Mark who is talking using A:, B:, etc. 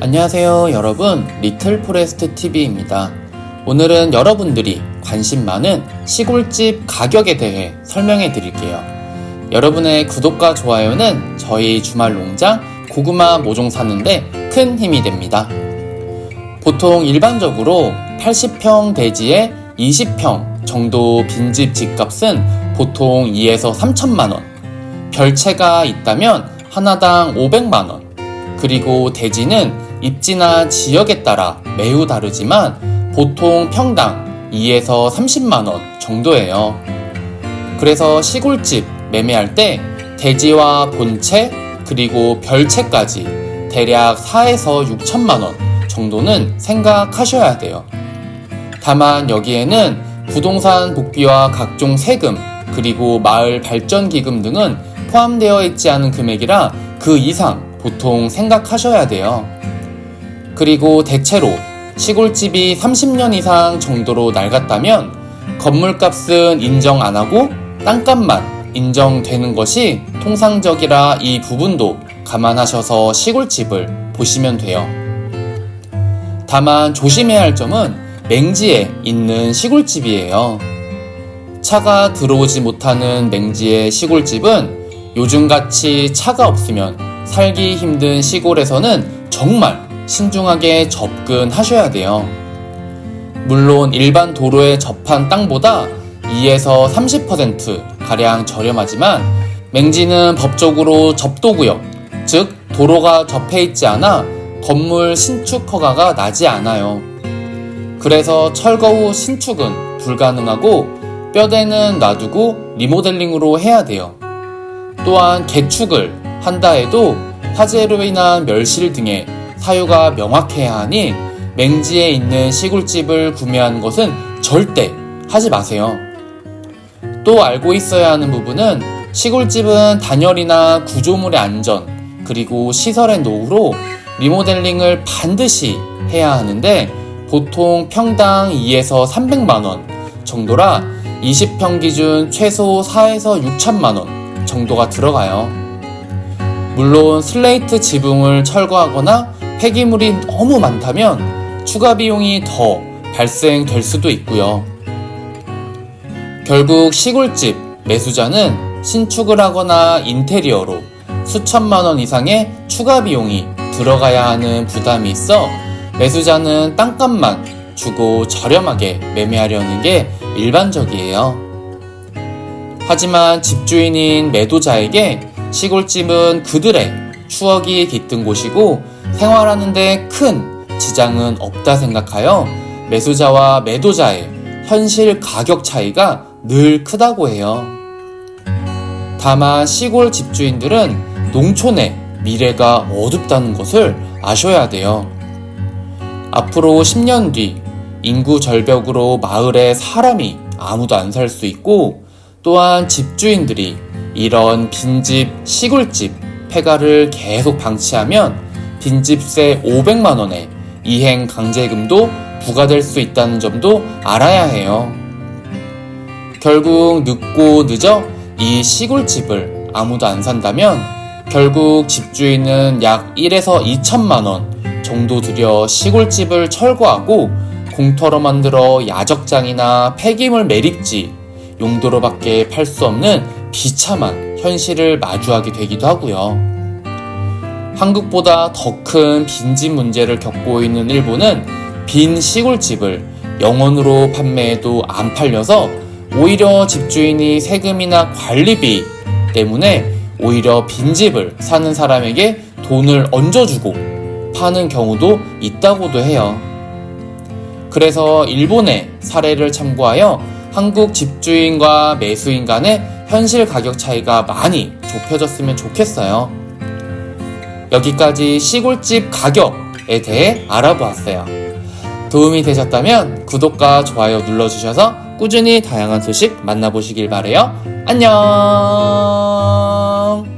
A: 안녕하세요, 여러분. 리틀 포레스트 TV입니다. 오늘은 여러분들이 관심 많은 시골집 가격에 대해 설명해 드릴게요. 여러분의 구독과 좋아요는 저희 주말 농장 고구마 모종 사는데 큰 힘이 됩니다. 보통 일반적으로 80평 대지에 20평 정도 빈집 집값은 보통 2에서 3천만 원. 별채가 있다면 하나당 500만 원. 그리고 대지는 입지나 지역에 따라 매우 다르지만 보통 평당 2에서 30만 원 정도예요. 그래서 시골집 매매할 때 대지와 본채 그리고 별채까지 대략 4에서 6천만 원 정도는 생각하셔야 돼요. 다만 여기에는 부동산 복비와 각종 세금 그리고 마을 발전 기금 등은 포함되어 있지 않은 금액이라 그 이상 보통 생각하셔야 돼요. 그리고 대체로 시골집이 30년 이상 정도로 낡았다면 건물값은 인정 안 하고 땅값만 인정되는 것이 통상적이라 이 부분도 감안하셔서 시골집을 보시면 돼요. 다만 조심해야 할 점은 맹지에 있는 시골집이에요. 차가 들어오지 못하는 맹지의 시골집은 요즘같이 차가 없으면 살기 힘든 시골에서는 정말 신중하게 접근하셔야 돼요. 물론 일반 도로에 접한 땅보다 2에서 30% 가량 저렴하지만 맹지는 법적으로 접도구역, 즉 도로가 접해 있지 않아 건물 신축 허가가 나지 않아요. 그래서 철거 후 신축은 불가능하고 뼈대는 놔두고 리모델링으로 해야 돼요. 또한 개축을 한다 해도 화재로 인한 멸실 등의 사유가 명확해야 하니 맹지에 있는 시골집을 구매하는 것은 절대 하지 마세요. 또 알고 있어야 하는 부분은 시골집은 단열이나 구조물의 안전 그리고 시설의 노후로 리모델링을 반드시 해야 하는데 보통 평당 2에서 300만 원 정도라 20평 기준 최소 4에서 6천만 원 정도가 들어가요. 물론 슬레이트 지붕을 철거하거나 폐기물이 너무 많다면 추가 비용이 더 발생될 수도 있고요. 결국 시골집 매수자는 신축을 하거나 인테리어로 수천만 원 이상의 추가 비용이 들어가야 하는 부담이 있어 매수자는 땅값만 주고 저렴하게 매매하려는 게 일반적이에요. 하지만 집주인인 매도자에게 시골집은 그들의 추억이 깃든 곳이고 생활하는데 큰 지장은 없다 생각하여 매수자와 매도자의 현실 가격 차이가 늘 크다고 해요. 다만 시골 집주인들은 농촌의 미래가 어둡다는 것을 아셔야 돼요. 앞으로 10년 뒤 인구 절벽으로 마을에 사람이 아무도 안 살 수 있고 또한 집주인들이 이런 빈집, 시골집 폐가를 계속 방치하면 빈집세 500만 원에 이행 강제금도 부과될 수 있다는 점도 알아야 해요. 결국 늦고 늦어 이 시골집을 아무도 안 산다면 결국 집주인은 약 1에서 2천만 원 정도 들여 시골집을 철거하고 공터로 만들어 야적장이나 폐기물 매립지 용도로밖에 팔 수 없는 비참한 현실을 마주하게 되기도 하고요. 한국보다 더 큰 빈집 문제를 겪고 있는 일본은 빈 시골집을 영원으로 판매해도 안 팔려서 오히려 집주인이 세금이나 관리비 때문에 오히려 빈집을 사는 사람에게 돈을 얹어주고 파는 경우도 있다고도 해요. 그래서 일본의 사례를 참고하여 한국 집주인과 매수인 간의 현실 가격 차이가 많이 좁혀졌으면 좋겠어요. 여기까지 시골집 가격에 대해 알아보았어요. 도움이 되셨다면 구독과 좋아요 눌러주셔서 꾸준히 다양한 소식 만나보시길 바래요. 안녕!